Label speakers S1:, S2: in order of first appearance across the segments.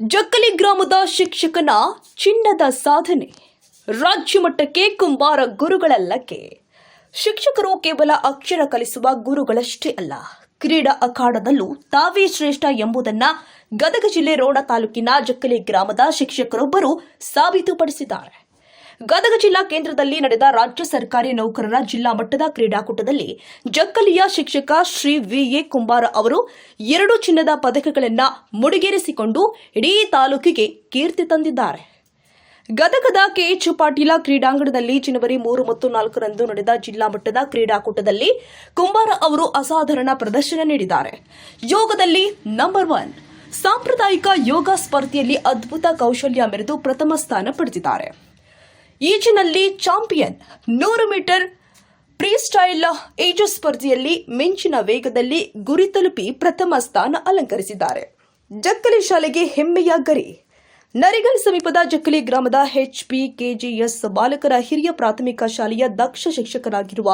S1: ಜಕ್ಕಲಿ ಗ್ರಾಮದ ಶಿಕ್ಷಕನ ಚಿನ್ನದ ಸಾಧನೆ. ರಾಜ್ಯ ಮಟ್ಟಕ್ಕೆ ಕುಂಬಾರ ಗುರುಗಳ ಲಕ್ಕೆ ಶಿಕ್ಷಕರು ಕೇವಲ ಅಕ್ಷರ ಕಲಿಸುವ ಗುರುಗಳಷ್ಟೇ ಅಲ್ಲ, ಕ್ರೀಡಾ ಅಖಾಡದಲ್ಲೂ ತಾವೇ ಶ್ರೇಷ್ಠ ಎಂಬುದನ್ನ ಗದಗ ಜಿಲ್ಲೆ ರೋಣ ತಾಲೂಕಿನ ಜಕ್ಕಲಿ ಗ್ರಾಮದ ಶಿಕ್ಷಕರೊಬ್ಬರು ಸಾಬೀತುಪಡಿಸಿದ್ದಾರೆ. ಗದಗ ಜಿಲ್ಲಾ ಕೇಂದ್ರದಲ್ಲಿ ನಡೆದ ರಾಜ್ಯ ಸರ್ಕಾರಿ ನೌಕರರ ಜಿಲ್ಲಾ ಮಟ್ಟದ ಕ್ರೀಡಾಕೂಟದಲ್ಲಿ ಜಕ್ಕಲಿಯ ಶಿಕ್ಷಕ ಶ್ರೀ ವಿಎ ಕುಂಬಾರ ಅವರು ಎರಡು ಚಿನ್ನದ ಪದಕಗಳನ್ನು ಮುಡಿಗೇರಿಸಿಕೊಂಡು ಇಡೀ ತಾಲೂಕಿಗೆ ಕೀರ್ತಿ ತಂದಿದ್ದಾರೆ. ಗದಗದ ಕೆಎಚ್ ಪಾಟೀಲ ಕ್ರೀಡಾಂಗಣದಲ್ಲಿ ಜನವರಿ ಮೂರು ಮತ್ತು ನಾಲ್ಕರಂದು ನಡೆದ ಜಿಲ್ಲಾ ಮಟ್ಟದ ಕ್ರೀಡಾಕೂಟದಲ್ಲಿ ಕುಂಬಾರ ಅವರು ಅಸಾಧಾರಣ ಪ್ರದರ್ಶನ ನೀಡಿದ್ದಾರೆ. ಯೋಗದಲ್ಲಿ ನಂಬರ್ ಒನ್ ಸಾಂಪ್ರದಾಯಿಕ ಯೋಗ ಸ್ಪರ್ಧೆಯಲ್ಲಿ ಅದ್ಭುತ ಕೌಶಲ್ಯ ಮೆರೆದು ಪ್ರಥಮ ಸ್ಥಾನ ಪಡೆದಿದ್ದಾರೆ. ಈಜಿನಲ್ಲಿ ಚಾಂಪಿಯನ್ ನೂರು ಮೀಟರ್ ಫ್ರೀಸ್ಟೈಲ್ ಈಜು ಸ್ಪರ್ಧೆಯಲ್ಲಿ ಮಿಂಚಿನ ವೇಗದಲ್ಲಿ ಗುರಿ ತಲುಪಿ ಪ್ರಥಮ ಸ್ಥಾನ ಅಲಂಕರಿಸಿದ್ದಾರೆ. ಜಕ್ಕಲಿ ಶಾಲೆಗೆ ಹೆಮ್ಮೆಯ ಗರಿ. ನರಿಗಲ್ ಸಮೀಪದ ಜಕ್ಕಲಿ ಗ್ರಾಮದ ಎಚ್ ಎಚ್ಪಿ ಕೆಜಿಎಸ್ ಬಾಲಕರ ಹಿರಿಯ ಪ್ರಾಥಮಿಕ ಶಾಲೆಯ ದಕ್ಷ ಶಿಕ್ಷಕರಾಗಿರುವ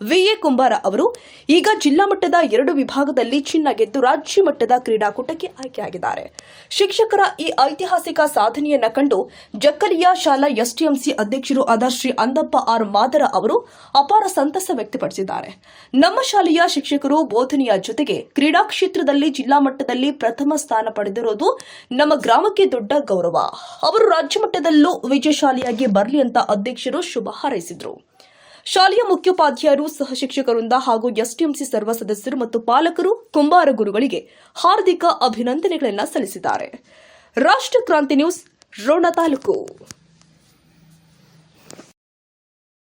S1: ವಿಎ ಕುಂಬಾರ ಅವರು ಈಗ ಜಿಲ್ಲಾ ಮಟ್ಟದ ಎರಡು ವಿಭಾಗದಲ್ಲಿ ಚಿನ್ನ ಗೆದ್ದು ರಾಜ್ಯ ಮಟ್ಟದ ಕ್ರೀಡಾಕೂಟಕ್ಕೆ ಆಯ್ಕೆಯಾಗಿದ್ದಾರೆ. ಶಿಕ್ಷಕರ ಈ ಐತಿಹಾಸಿಕ ಸಾಧನೆಯನ್ನು ಕಂಡು ಜಕ್ಕಲಿಯ ಶಾಲಾ ಎಸ್ಟಿಎಂಸಿ ಅಧ್ಯಕ್ಷರು ಆದ ಶ್ರೀ ಅಂದಪ್ಪ ಆರ್ ಮಾದರ ಅವರು ಅಪಾರ ಸಂತಸ ವ್ಯಕ್ತಪಡಿಸಿದ್ದಾರೆ. ನಮ್ಮ ಶಾಲೆಯ ಶಿಕ್ಷಕರು ಬೋಧನೆಯ ಜೊತೆಗೆ ಕ್ರೀಡಾ ಕ್ಷೇತ್ರದಲ್ಲಿ ಜಿಲ್ಲಾ ಮಟ್ಟದಲ್ಲಿ ಪ್ರಥಮ ಸ್ಥಾನ ಪಡೆದಿರೋದು ನಮ್ಮ ಗ್ರಾಮಕ್ಕೆ ದೊಡ್ಡ ಗೌರವ. ಅವರು ರಾಜ್ಯ ಮಟ್ಟದಲ್ಲೂ ವಿಜಯಶಾಲಿಯಾಗಿ ಬರಲಿ ಅಂತ ಅಧ್ಯಕ್ಷರು ಶುಭ ಹಾರೈಸಿದರು. ಶಾಲೆಯ ಮುಖ್ಯೋಪಾಧ್ಯಾಯರು ಸಹ ಶಿಕ್ಷಕರಿಂದ ಹಾಗೂ ಎಸ್ಟಿಎಂಸಿ ಸರ್ವ ಸದಸ್ಯರು ಮತ್ತು ಪಾಲಕರು ಕುಂಬಾರ ಗುರುಗಳಿಗೆ ಹಾರ್ದಿಕ ಅಭಿನಂದನೆಗಳನ್ನು ಸಲ್ಲಿಸಿದ್ದಾರೆ. ರಾಷ್ಟ್ರ ಕ್ರಾಂತಿ ನ್ಯೂಸ್, ರೋಣ ತಾಲೂಕು.